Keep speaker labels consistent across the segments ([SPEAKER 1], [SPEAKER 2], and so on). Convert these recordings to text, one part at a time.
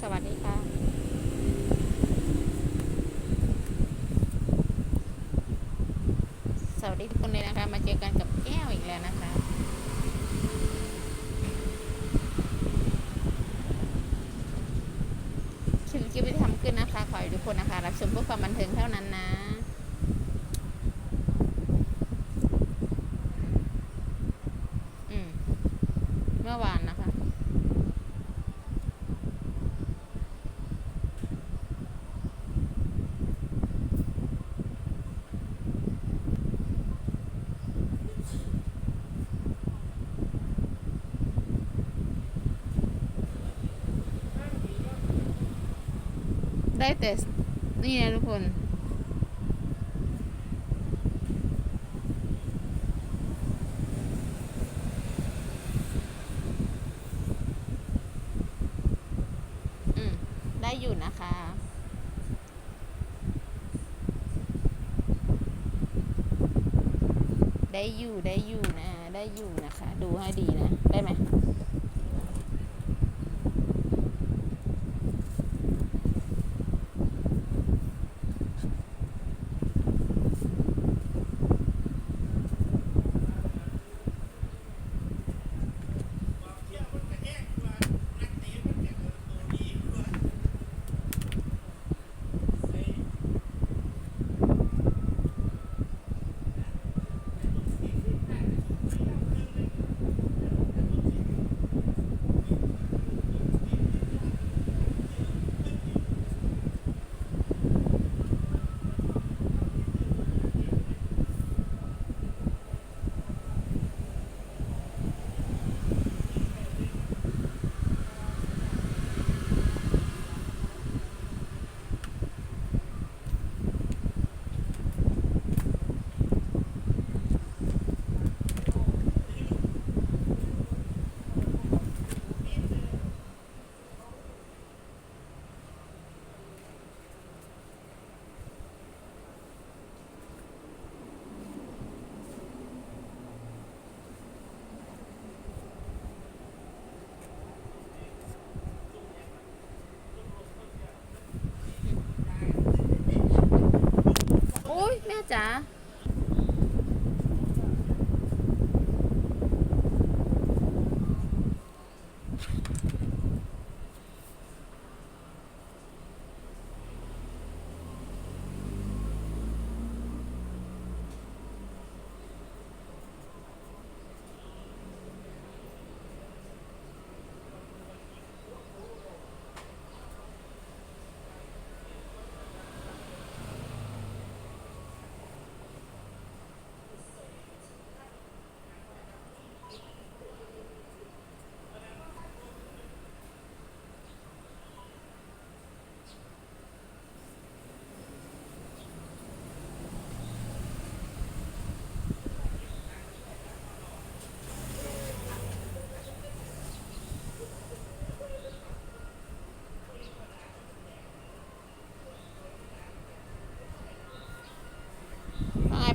[SPEAKER 1] สวัสดีค่ะสวัสดีทุกคนเลยนะคะ มาเจอกันกับแก้วอีกแล้วนะคะคลิปคลิปที่ทำขึ้นนะคะ ขอให้ทุกคนนะคะ รับชมเพื่อความบันเทิงเท่านั้นนะ อืม เมื่อวานนะคะ ได้แต่นี่นะทุกคนได้อยู่นะคะได้อยู่ได้อยู่นะ ได้อยู่นะคะ ดูให้ดีนะ ได้ไหม โอ้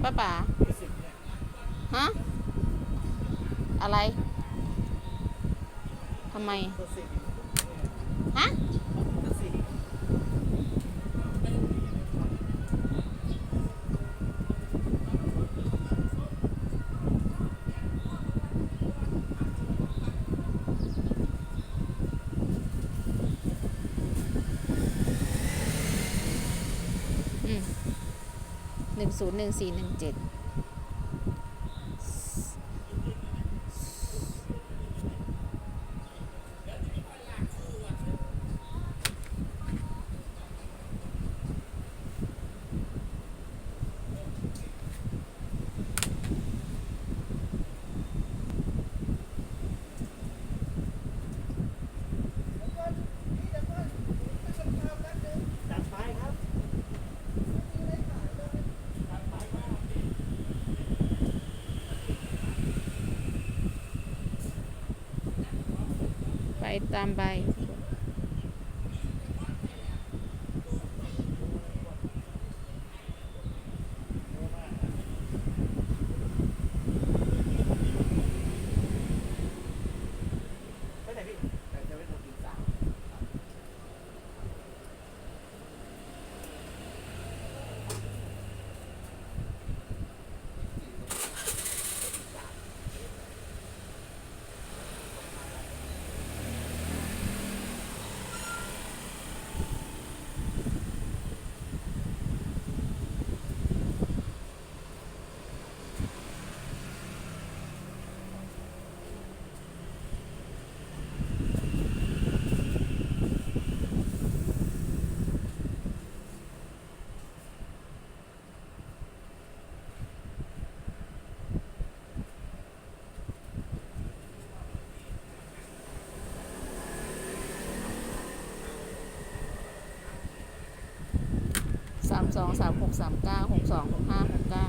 [SPEAKER 1] ป้าป๋าฮะ อะไรทำไม ฮะ
[SPEAKER 2] 1014117 ไป
[SPEAKER 1] สาม
[SPEAKER 3] สองสามหกสามเก้าหกสองหกห้าหกเก้า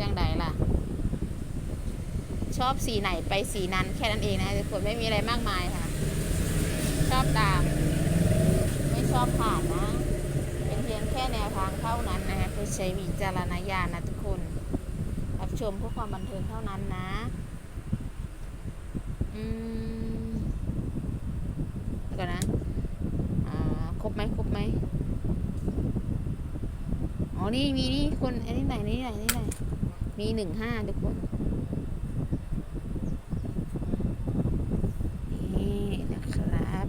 [SPEAKER 3] จังใดล่ะ ชอบสีไหนไปสีนั้นแค่นั้นเองนะทุกคนไม่มีอะไรมากมายค่ะ ชอบตาม ไม่ชอบผ่านนะ เป็นเพียงแค่แนวทางเท่านั้นนะคะคือใช้วิจารณญาณนะทุกคน รับชมเพื่อความบันเทิงเท่านั้นนะ อืมแล้วก่อนนะอ่าครบไหมครบไหมอ๋อ นี่มีนี่คนอันนี้ไหนนี่ไหนนี่ไหน มีหนึ่งห้าทุกคนนี่นะครับ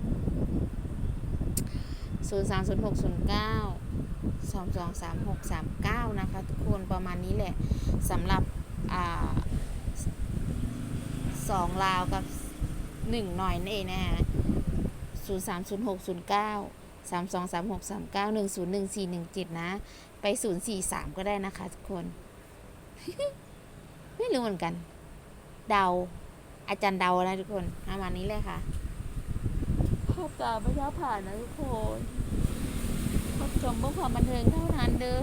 [SPEAKER 3] ศูนย์สามศูนย์หกศูนย์เก้าสองสองสามหกสามเก้านะคะทุกคนประมาณนี้แหละสำหรับอ่าสองลาวกับหนึ่งหน่อยนั่นเองนะฮะศูนย์สามศูนย์หกศูนย์เก้าสามสองสามหกสามเก้าหนึ่งศูนย์หนึ่งสี่หนึ่งเจ็ดนะ ไปศูนย์สี่สามก็ได้นะคะทุกคน ไม่รู้เหมือนกัน เดา อาจารย์เดานะทุกคนประมาณนี้เลยค่ะ ภาพตาไม่ชอบผ่านนะทุกคนรับชมเพื่อความบันเทิงเท่านั้นเด้อ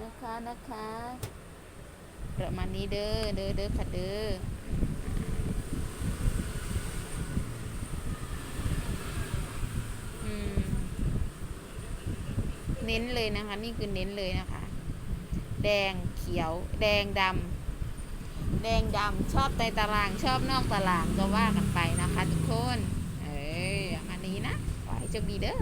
[SPEAKER 3] นะคะนะคะประมาณนี้เด้อเด้อเด้อค่ะเด้อเน้นเลยนะคะ นี่คือเน้นเลยนะคะ แดงเขียว แดงดำแดงดำชอบในตารางชอบนอกตารางก็ว่ากันไปนะคะทุกคน เอ้ยอันนี้นะ ขอให้โชคดีเด้อ